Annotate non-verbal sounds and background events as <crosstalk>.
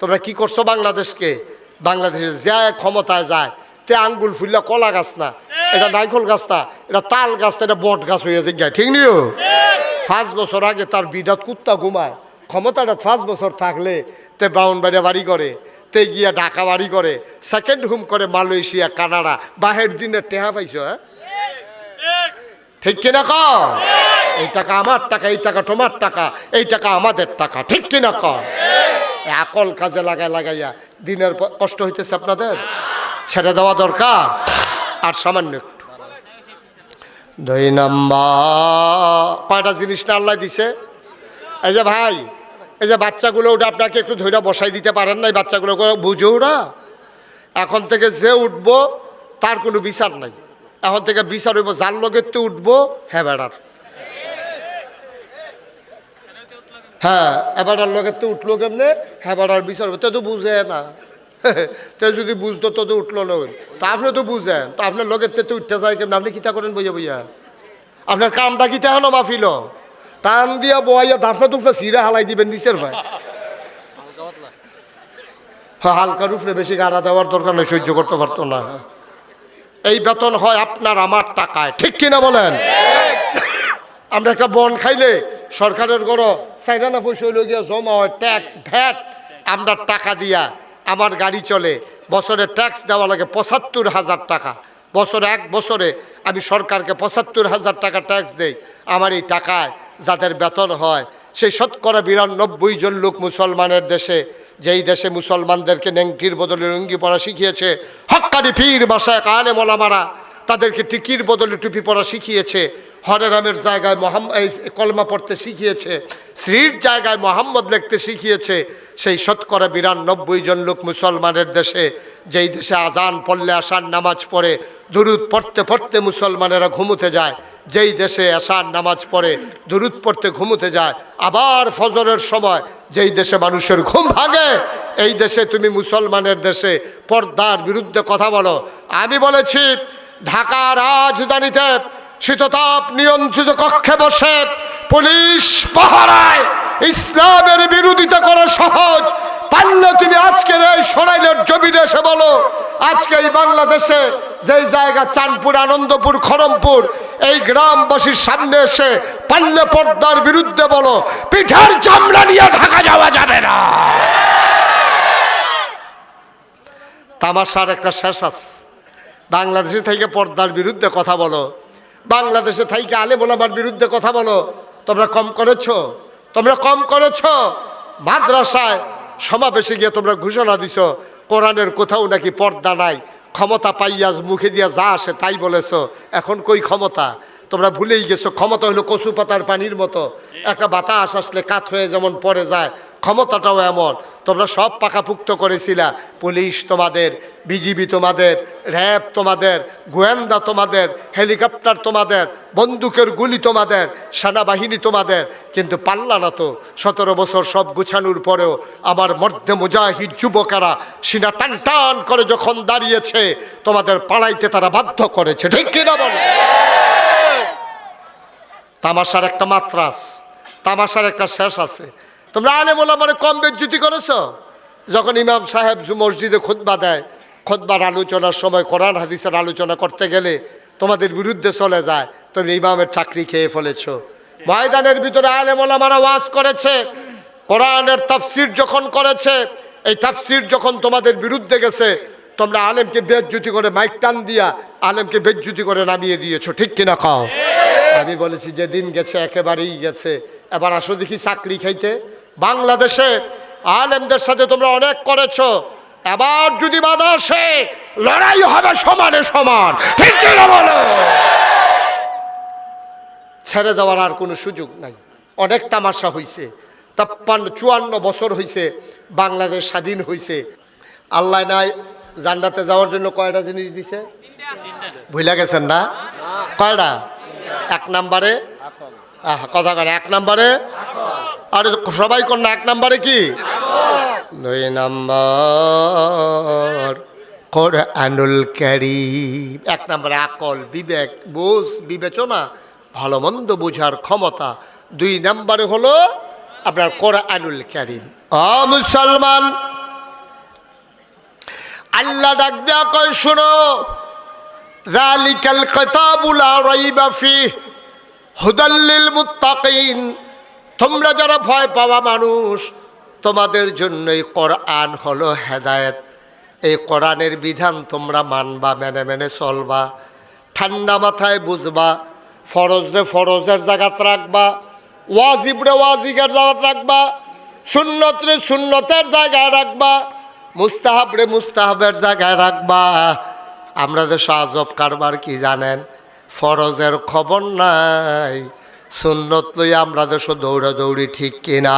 তোমরা কি করছ বাংলাদেশকে? বাংলাদেশে যায় ক্ষমতায় যায়, তে আঙ্গুল ফুললা কলা গাছ না, এটা নাইকল গাছ না, এটা তাল গাছ না, এটা বট গাছ হয়ে যায় ঠিক নিও? পাঁচ বছর আগে তার বিরাট কুত্তা ঘুমায়, ক্ষমতাটা পাঁচ বছর থাকলে তে ব্রাউনবাড়িয়া বাড়ি করে, তে গিয়া ঢাকা বাড়ি করে সেকেন্ড হোম করে মালয়েশিয়া, কানাডা, বাহের দিনে টেহা পাইছো হ্যাঁ? ঠিক কিনা ক? এই টাকা আমার টাকা, এই টাকা তোমার টাকা, এই টাকা আমাদের টাকা, ঠিক কিনা ক? এই আকল কাজে লাগাই লাগাইয়া দিনের কষ্ট হইতেছে আপনাদের? ছেড়ে দেওয়া দরকার? আর সামান্য একটু। দুই নাম্বার। কয়টা জিনিস না আল্লাহ দিছে? এই যে ভাই, এই যে বাচ্চাগুলো ওটা আপনাকে একটু ধৈর্য বসাই দিতে পারেন না এই বাচ্চাগুলো বুঝো ওরা? এখন থেকে যে উঠবো, তার কোনো বিচার নাই। এখন থেকে বিচার হইব, যার লগের তো উঠবো হ্যাঁ বেড়ার। হ্যাঁ এবারার লগের তো উঠল কেমনে? হ্যাঁ বেড়ার বিচার। তো তো বুঝে না। <laughs> তো যদি বুঝতো তো তো উঠল না তা আপনি তো বুঝেন। তো আপনার লগের তো উঠতে যায় কেমন? আপনি কিতা করেন বইয়া বইয়া? আপনার কামটা কিতা হলো মাফিল? টান দিয়া বইয়া দাফনা দুফনা সিরা হালাই দিবেন নিচের ভাই হ্যাঁ, হালকা রুফলে বেশি গাড়া দেওয়ার দরকার নেই সহ্য করতে পারতো না। এই বেতন হয় আপনার আমার টাকায়। ঠিক কিনা বলেন? আমরা একটা বন খাইলে সরকারের গড় চাইনা পয়সা হইলে গিয়ে জমা হয় ট্যাক্স ভ্যাট, আমরা টাকা দিয়া আমার গাড়ি চলে। বছরে ট্যাক্স দেওয়া লাগে পঁচাত্তর হাজার টাকা। বছরে এক বছরে আমি সরকারকে পঁচাত্তর হাজার টাকা ট্যাক্স দেই। আমার এই টাকায় যাদের বেতন হয়, সেই শতকরা বিরানব্বই জন লোক মুসলমানের দেশে, যেই দেশে মুসলমানদেরকে নেংটির বদলে লুঙ্গি পরা শিখিয়েছে হক্কানি পীর বাসায় কালে মলামারা তাদেরকে টিকির বদলে টুপি পরা শিখিয়েছে হরে রামের জায়গায় মোহাম্মদ এই কলমা পড়তে শিখিয়েছে শ্রীর জায়গায় মোহাম্মদ লিখতে শিখিয়েছে, সেই শতকরা বিরানব্বই জন লোক মুসলমানের দেশে, যেই দেশে আজান পড়লে আসার নামাজ পড়ে, দুরুদ পড়তে পড়তে মুসলমানেরা ঘুমোতে যায়, যেই দেশে আসার নামাজ পড়ে, দুরুদ পড়তে ঘুমোতে যায়, আবার ফজরের সময় যেই দেশে মানুষের ঘুম ভাঙে, এই দেশে তুমি মুসলমানের দেশে পর্দার বিরুদ্ধে কথা বলো। আমি বলেছি ঢাকা রাজধানীতে শীততাপ নিয়ন্ত্রিত কক্ষে বসে পুলিশ পাহারায় ইসলামের বিরোধিতা করা সহজ। পারলে তুমি আজকের এই সরাইলের জমিনে এসে বলো, আজকে এই বাংলাদেশে যেই জায়গা চাঁদপুর, আনন্দপুর, খড়মপুর, এই গ্রামবাসীর সামনে এসে পাল্লে পর্দার বিরুদ্ধে বলো, পিঠার চামড়া নিয়ে ঢাকা যাওয়া যাবে না। তামাশার একটা শেষ আছে। বাংলাদেশে থেকে পর্দার বিরুদ্ধে কথা বলো বাংলাদেশে থাইকে আলে বলাবার বিরুদ্ধে কথা বলো। তোমরা কম করেছ? তোমরা কম করেছ? মাদ্রাসায় সমাবেশে গিয়ে তোমরা ঘোষণা দিছ, কোরআনের কোথাও নাকি পর্দা নাই, ক্ষমতা পাইয়া মুখে দিয়া যা আসে তাই বলেছ। এখন কই ক্ষমতা? তোমরা ভুলেই গেছো, ক্ষমতা হলো কচু পাতার পানির মতো। একটা বাতাস আসলে কাত হয়ে যেমন পড়ে যায় ক্ষমতাটাও এমন। তোমরা সব পাকাপুক্ত করেছিলা। পুলিশ তোমাদের, বিজিবি তোমাদের, র্যাব তোমাদের, গোয়েন্দা তোমাদের, হেলিকপ্টার তোমাদের, বন্দুকের গুলি তোমাদের, সেনাবাহিনী তোমাদের। কিন্তু পাল্লা না তো। সতেরো বছর সব গুছানোর পরেও আমার মধ্যে মুজাহিদ যুবকেরা সিনা টান টান করে যখন দাঁড়িয়েছে, তোমাদের পাড়াইতে তারা বাধ্য করেছে। ঠিক কিনা বলো? তামাশার একটা মাত্রা আছে তামাশার একটা শেষ আছে। তোমরা আলে বলে মানে কম বেজ্জুতি করেছ? যখন ইমাম সাহেব মসজিদে খুতবা দেয়, খুতবার আলোচনার সময় কোরআন হাদিসের আলোচনা করতে গেলে তোমাদের বিরুদ্ধে চলে যায়, তুমি ইমামের চাকরি খেয়ে ফেলেছ। ময়দানের ভিতরে আলে মোলামারা ওয়াজ করেছে, কোরআনের তাফসির যখন করেছে, এই তাফসির যখন তোমাদের বিরুদ্ধে গেছে, তোমরা আলেমকে বেজ্জুতি করে মাইক টান দিয়া আলেমকে বেজ্জুতি করে নামিয়ে দিয়েছ, ঠিক কিনা খাও আমি বলেছি যে দিন গেছে একেবারেই গেছে। এবার আসো দেখি চাকরি খাইতে। বাংলাদেশে আলেমদের সাথে তোমরা অনেক করেছ। এবার যদি বাধা আসে, লড়াই হবে সমানে সমান। ঠিক ছেড়ে দেওয়ার আর কোনো সুযোগ নাই। অনেক তামাশা হইছে। তাপ্পান্ন, চুয়ান্ন বছর হইছে বাংলাদেশ স্বাধীন হইছে। আল্লাহ নাই, জান্নাতে যাওয়ার জন্য কয়টা জিনিস দিছে? ভুলে গেছেন না? কয়টা? এক নাম্বারে? কথা করে এক নাম্বারে? আরে সবাই না এক নাম্বারে কি? দুই নাম্বার কোরআনুল কারীম। এক নাম্বারে আকল, বিবেক, বোঝ, বিবেচনা, ভালো মন্দ বোঝার ক্ষমতা। দুই নাম্বারে হলো আপনার কোরআনুল কারীম। অ মুসলমান, আল্লাহ ডাক দেয়া কয়, শোনো রালিকাল কিতাবুলা রাইবা ফি হুদাল্লিল মুত্তাকিন। তোমরা যারা ভয় পাওয়া মানুষ, তোমাদের জন্যই কোরআন হলো হেদায়েত। এই কোরআনের বিধান তোমরা মানবা, মেনে মেনে চলবা, ঠান্ডা মাথায় বুঝবা ফরজরে ফরজের জায়গাত রাখবা, ওয়াজিবরে ওয়াজিবের জায়গাত রাখবা, সুন্নতরে সুন্নতের জায়গায় রাখবা, মুস্তাহাবরে মুস্তাহাবের জায়গায় রাখবা। আমরা দেশ আজব কারবার কি জানেন? ফরজের খবর নাই সুন্নত লই আমরা দেশ দৌড়া দৌড়ি ঠিক কিনা?